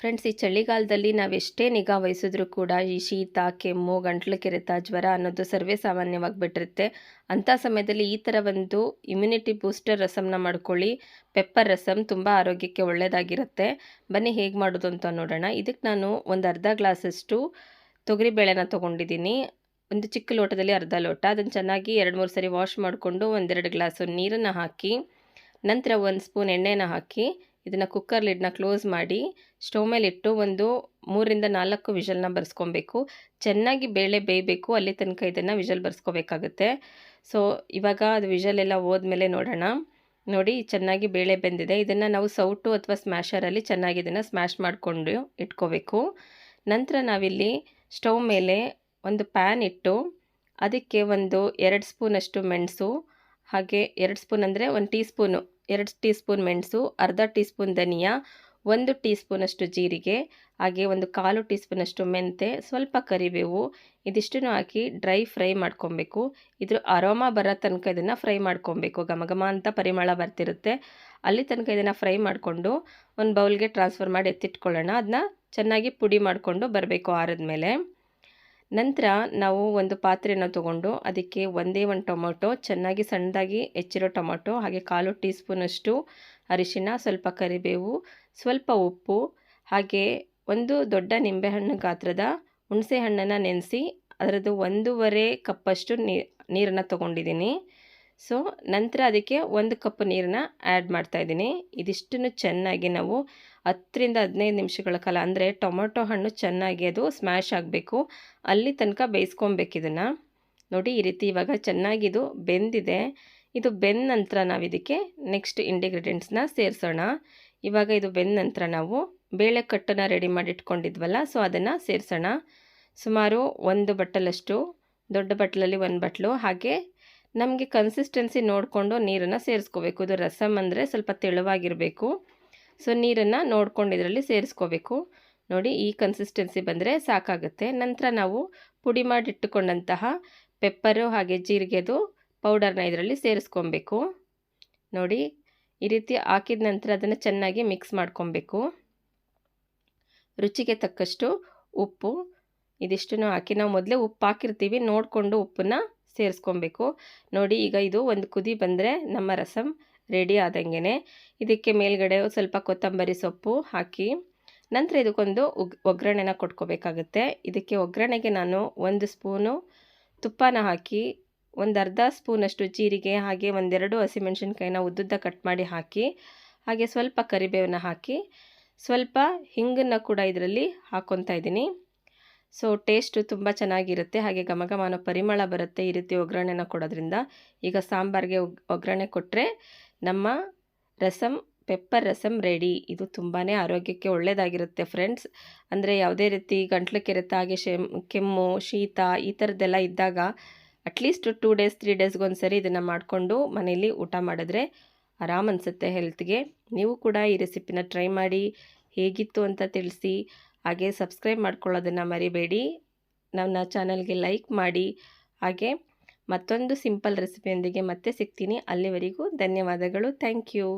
Friends ಈ ಚಳಿಗಾಲದಲ್ಲಿ ನಾವು ಎಷ್ಟೇ ನಿಗಾ ವಹಿಸಿದ್ರೂ ಕೂಡ ಈ ಶೀತ, ಕೆಮ್ಮು, ಗಂಟ್ಲು ಕೆರೆತ, ಜ್ವರ ಅನ್ನೋದು ಸರ್ವೇ ಸಾಮಾನ್ಯವಾಗಿ ಬಿಟ್ಟಿರುತ್ತೆ. ಅಂಥ ಸಮಯದಲ್ಲಿ ಈ ಥರ ಒಂದು ಇಮ್ಯುನಿಟಿ ಬೂಸ್ಟರ್ ರಸಮ್ನ ಮಾಡ್ಕೊಳ್ಳಿ. ಪೆಪ್ಪರ್ ರಸಮ್ ತುಂಬ ಆರೋಗ್ಯಕ್ಕೆ ಒಳ್ಳೆಯದಾಗಿರುತ್ತೆ ಬನ್ನಿ, ಹೇಗೆ ಮಾಡೋದು ಅಂತ ನೋಡೋಣ. ಇದಕ್ಕೆ ನಾನು ಒಂದು ಅರ್ಧ ಗ್ಲಾಸಷ್ಟು ತೊಗರಿಬೇಳೆನ ತೊಗೊಂಡಿದ್ದೀನಿ. ಒಂದು ಚಿಕ್ಕ ಲೋಟದಲ್ಲಿ ಅರ್ಧ ಲೋಟ. ಅದನ್ನು ಚೆನ್ನಾಗಿ ಎರಡು ಮೂರು ಸರಿ ವಾಶ್ ಮಾಡಿಕೊಂಡು ಒಂದೆರಡು ಗ್ಲಾಸು ನೀರನ್ನು ಹಾಕಿ, ನಂತರ ಒಂದು ಸ್ಪೂನ್ ಎಣ್ಣೆನ ಹಾಕಿ ಇದನ್ನು ಕುಕ್ಕರ್ ಲಿಡ್ನ ಕ್ಲೋಸ್ ಮಾಡಿ ಸ್ಟವ್ ಮೇಲೆ ಇಟ್ಟು ಒಂದು ಮೂರಿಂದ ನಾಲ್ಕು ವಿಷಲ್ನ ಬರ್ಸ್ಕೊಬೇಕು. ಚೆನ್ನಾಗಿ ಬೇಳೆ ಬೇಯಬೇಕು, ಅಲ್ಲಿ ತನಕ ಇದನ್ನು ವಿಷಲ್ ಬರ್ಸ್ಕೋಬೇಕಾಗುತ್ತೆ. ಸೊ ಇವಾಗ ಅದು ವಿಷಲ್ ಎಲ್ಲ ಹೋದ್ಮೇಲೆ ನೋಡೋಣ. ನೋಡಿ, ಚೆನ್ನಾಗಿ ಬೇಳೆ ಬೆಂದಿದೆ. ಇದನ್ನು ನಾವು ಸೌಟು ಅಥವಾ ಸ್ಮ್ಯಾಷರಲ್ಲಿ ಚೆನ್ನಾಗಿ ಇದನ್ನು ಸ್ಮ್ಯಾಶ್ ಮಾಡಿಕೊಂಡು ಇಟ್ಕೋಬೇಕು. ನಂತರ ನಾವಿಲ್ಲಿ ಸ್ಟವ್ ಮೇಲೆ ಒಂದು ಪ್ಯಾನ್ ಇಟ್ಟು, ಅದಕ್ಕೆ ಒಂದು ಎರಡು ಸ್ಪೂನಷ್ಟು ಮೆಣಸು ಹಾಗೆ ಎರಡು ಸ್ಪೂನ್ ಅಂದರೆ ಒಂದು ಟೀ ಸ್ಪೂನು ಎರಡು ಟೀ ಸ್ಪೂನ್ ಮೆಣಸು, ಅರ್ಧ ಟೀ ಸ್ಪೂನ್ ಧನಿಯಾ, ಒಂದು ಟೀ ಸ್ಪೂನಷ್ಟು ಜೀರಿಗೆ, ಹಾಗೆ ಒಂದು ಕಾಲು ಟೀ ಸ್ಪೂನಷ್ಟು ಮೆಂತೆ, ಸ್ವಲ್ಪ ಕರಿಬೇವು, ಇದಿಷ್ಟನ್ನು ಹಾಕಿ ಡ್ರೈ ಫ್ರೈ ಮಾಡ್ಕೊಬೇಕು. ಇದ್ರ ಅರೋಮಾ ಬರೋ ತನಕ ಇದನ್ನು ಫ್ರೈ ಮಾಡ್ಕೊಬೇಕು. ಘಮ ಘಮ ಅಂತ ಪರಿಮಳ ಬರ್ತಿರುತ್ತೆ. ಅಲ್ಲಿ ತನಕ ಇದನ್ನು ಫ್ರೈ ಮಾಡಿಕೊಂಡು ಒಂದು ಬೌಲ್ಗೆ ಟ್ರಾನ್ಸ್ಫರ್ ಮಾಡಿ ಎತ್ತಿಟ್ಕೊಳ್ಳೋಣ. ಅದನ್ನ ಚೆನ್ನಾಗಿ ಪುಡಿ ಮಾಡಿಕೊಂಡು ಬರಬೇಕು ಆರಿದ್ಮೇಲೆ. ನಂತರ ನಾವು ಒಂದು ಪಾತ್ರೆಯನ್ನು ತಗೊಂಡು ಅದಕ್ಕೆ ಒಂದೇ ಒಂದು ಟೊಮೊಟೊ, ಚೆನ್ನಾಗಿ ಸಣ್ಣದಾಗಿ ಹೆಚ್ಚಿರೋ ಟೊಮೊಟೊ, ಹಾಗೆ ಕಾಲು ಟೀ ಸ್ಪೂನಷ್ಟು ಅರಿಶಿನ ಸ್ವಲ್ಪ ಕರಿಬೇವು, ಸ್ವಲ್ಪ ಉಪ್ಪು, ಹಾಗೆ ಒಂದು ದೊಡ್ಡ ನಿಂಬೆಹಣ್ಣು ಗಾತ್ರದ ಹುಣಸೆ ಹಣ್ಣನ್ನು ನೆನೆಸಿ ಅದರದ್ದು ಒಂದೂವರೆ ಕಪ್ಪಷ್ಟು ನೀರನ್ನು ತೊಗೊಂಡಿದ್ದೀನಿ. ಸೊ, ನಂತರ ಅದಕ್ಕೆ ಒಂದು ಕಪ್ ನೀರನ್ನ ಆ್ಯಡ್ ಮಾಡ್ತಾಯಿದ್ದೀನಿ ಇದಿಷ್ಟನ್ನು ಚೆನ್ನಾಗಿ ನಾವು ಹತ್ತರಿಂದ ಹದಿನೈದು ನಿಮಿಷಗಳ ಕಾಲ, ಅಂದರೆ ಟೊಮೊಟೊ ಹಣ್ಣು ಚೆನ್ನಾಗಿ ಅದು ಸ್ಮ್ಯಾಶ್ ಆಗಬೇಕು. ಅಲ್ಲಿ ತನಕ ಬೇಯಿಸ್ಕೊಬೇಕು ಇದನ್ನು. ನೋಡಿ, ಈ ರೀತಿ ಇವಾಗ ಚೆನ್ನಾಗಿದು ಬೆಂದಿದೆ. ಇದು ಬೆಂದ ನಂತರ ನಾವು ಇದಕ್ಕೆ ನೆಕ್ಸ್ಟ್ ಇಂಡಿಗ್ರೀಡಿಯೆಂಟ್ಸ್ನ ಸೇರಿಸೋಣ. ಇವಾಗ ಇದು ಬೆಂದ ನಂತರ ನಾವು ಬೇಳೆ ಕಟ್ಟನ್ನು ರೆಡಿ ಮಾಡಿ ಇಟ್ಕೊಂಡಿದ್ವಲ್ಲ, ಸೊ ಅದನ್ನು ಸೇರಿಸೋಣ. ಸುಮಾರು ಒಂದು ಬಟ್ಟಲಷ್ಟು, ದೊಡ್ಡ ಬಟ್ಟಲಲ್ಲಿ ಒಂದು ಬಟ್ಲು, ಹಾಗೆ ನಮಗೆ ಕನ್ಸಿಸ್ಟೆನ್ಸಿ ನೋಡಿಕೊಂಡು ನೀರನ್ನು ಸೇರಿಸ್ಕೋಬೇಕು. ಇದು ರಸಮ್ ಅಂದರೆ ಸ್ವಲ್ಪ ತೆಳುವಾಗಿರಬೇಕು. ಸೊ ನೀರನ್ನು ನೋಡಿಕೊಂಡು ಇದರಲ್ಲಿ ಸೇರಿಸ್ಕೋಬೇಕು. ನೋಡಿ, ಈ ಕನ್ಸಿಸ್ಟೆನ್ಸಿ ಬಂದರೆ ಸಾಕಾಗುತ್ತೆ. ನಂತರ ನಾವು ಪುಡಿ ಮಾಡಿಟ್ಟುಕೊಂಡಂತಹ ಪೆಪ್ಪರು ಹಾಗೆ ಜೀರಿಗೆದು ಪೌಡರ್ನ ಇದರಲ್ಲಿ ಸೇರಿಸ್ಕೊಬೇಕು. ನೋಡಿ, ಈ ರೀತಿ ಹಾಕಿದ ನಂತರ ಅದನ್ನು ಚೆನ್ನಾಗಿ ಮಿಕ್ಸ್ ಮಾಡ್ಕೊಬೇಕು. ರುಚಿಗೆ ತಕ್ಕಷ್ಟು ಉಪ್ಪು. ಇದಿಷ್ಟನ್ನು ಹಾಕಿ ನಾವು ಮೊದಲೇ ಉಪ್ಪು ಹಾಕಿರ್ತೀವಿ. ನೋಡಿಕೊಂಡು ಉಪ್ಪನ್ನು ಸೇರಿಸ್ಕೊಬೇಕು. ನೋಡಿ, ಈಗ ಇದು ಒಂದು ಕುದಿ ಬಂದರೆ ನಮ್ಮ ರಸಮ್ ರೆಡಿ ಆದಂಗೆ ಇದಕ್ಕೆ ಮೇಲ್ಗಡೆ ಸ್ವಲ್ಪ ಕೊತ್ತಂಬರಿ ಸೊಪ್ಪು ಹಾಕಿ, ನಂತರ ಇದಕ್ಕೊಂದು ಒಗ್ಗರಣೆನ ಕೊಟ್ಕೋಬೇಕಾಗುತ್ತೆ. ಇದಕ್ಕೆ ಒಗ್ಗರಣೆಗೆ ನಾನು ಒಂದು ಸ್ಪೂನು ತುಪ್ಪನ ಹಾಕಿ, ಒಂದು ಅರ್ಧ ಸ್ಪೂನಷ್ಟು ಜೀರಿಗೆ, ಹಾಗೆ ಒಂದೆರಡು ಹಸಿಮೆಣಸಿನ್ಕಾಯಿನ ಉದ್ದುದ್ದ ಕಟ್ ಮಾಡಿ ಹಾಕಿ, ಹಾಗೆ ಸ್ವಲ್ಪ ಕರಿಬೇವನ್ನ ಹಾಕಿ, ಸ್ವಲ್ಪ ಹಿಂಗನ್ನು ಕೂಡ ಇದರಲ್ಲಿ ಹಾಕ್ಕೊತಾ ಇದ್ದೀನಿ. ಸೊ ಟೇಸ್ಟು ತುಂಬ ಚೆನ್ನಾಗಿರುತ್ತೆ. ಹಾಗೆ ಘಮ ಅನ್ನೋ ಪರಿಮಳ ಬರುತ್ತೆ ಈ ರೀತಿ ಒಗ್ಗರಣೆನ ಕೊಡೋದ್ರಿಂದ. ಈಗ ಸಾಂಬಾರಿಗೆ ಒಗ್ಗರಣೆ ಕೊಟ್ಟರೆ ನಮ್ಮ ರಸಮ್ ಪೆಪ್ಪರ್ ರಸಮ್ ರೆಡಿ ಇದು ತುಂಬಾ ಆರೋಗ್ಯಕ್ಕೆ ಒಳ್ಳೆಯದಾಗಿರುತ್ತೆ ಫ್ರೆಂಡ್ಸ್ ಅಂದರೆ ಯಾವುದೇ ರೀತಿ ಗಂಟ್ಲು ಕೆರೆತ, ಹಾಗೆ ಕೆಮ್ಮು, ಶೀತ ಈ ಥರದ್ದೆಲ್ಲ ಇದ್ದಾಗ at least two days three ಡೇಸ್ಗೊಂದು ಸರಿ ಇದನ್ನು ಮಾಡಿಕೊಂಡು ಮನೆಯಲ್ಲಿ ಊಟ ಮಾಡಿದ್ರೆ ಆರಾಮ್ ಅನಿಸುತ್ತೆ ಹೆಲ್ತ್ಗೆ ನೀವು ಕೂಡ ಈ ರೆಸಿಪಿನ ಟ್ರೈ ಮಾಡಿ ಹೇಗಿತ್ತು ಅಂತ ತಿಳಿಸಿ. ಹಾಗೆ ಸಬ್ಸ್ಕ್ರೈಬ್ ಮಾಡ್ಕೊಳ್ಳೋದನ್ನು ಮರಿಬೇಡಿ. ನನ್ನ ಚಾನಲ್ಗೆ ಲೈಕ್ ಮಾಡಿ. ಹಾಗೆ ಮತ್ತೊಂದು ಸಿಂಪಲ್ ರೆಸಿಪಿಯೊಂದಿಗೆ ಮತ್ತೆ ಸಿಗ್ತೀನಿ. ಅಲ್ಲಿವರೆಗೂ ಧನ್ಯವಾದಗಳು. Thank you.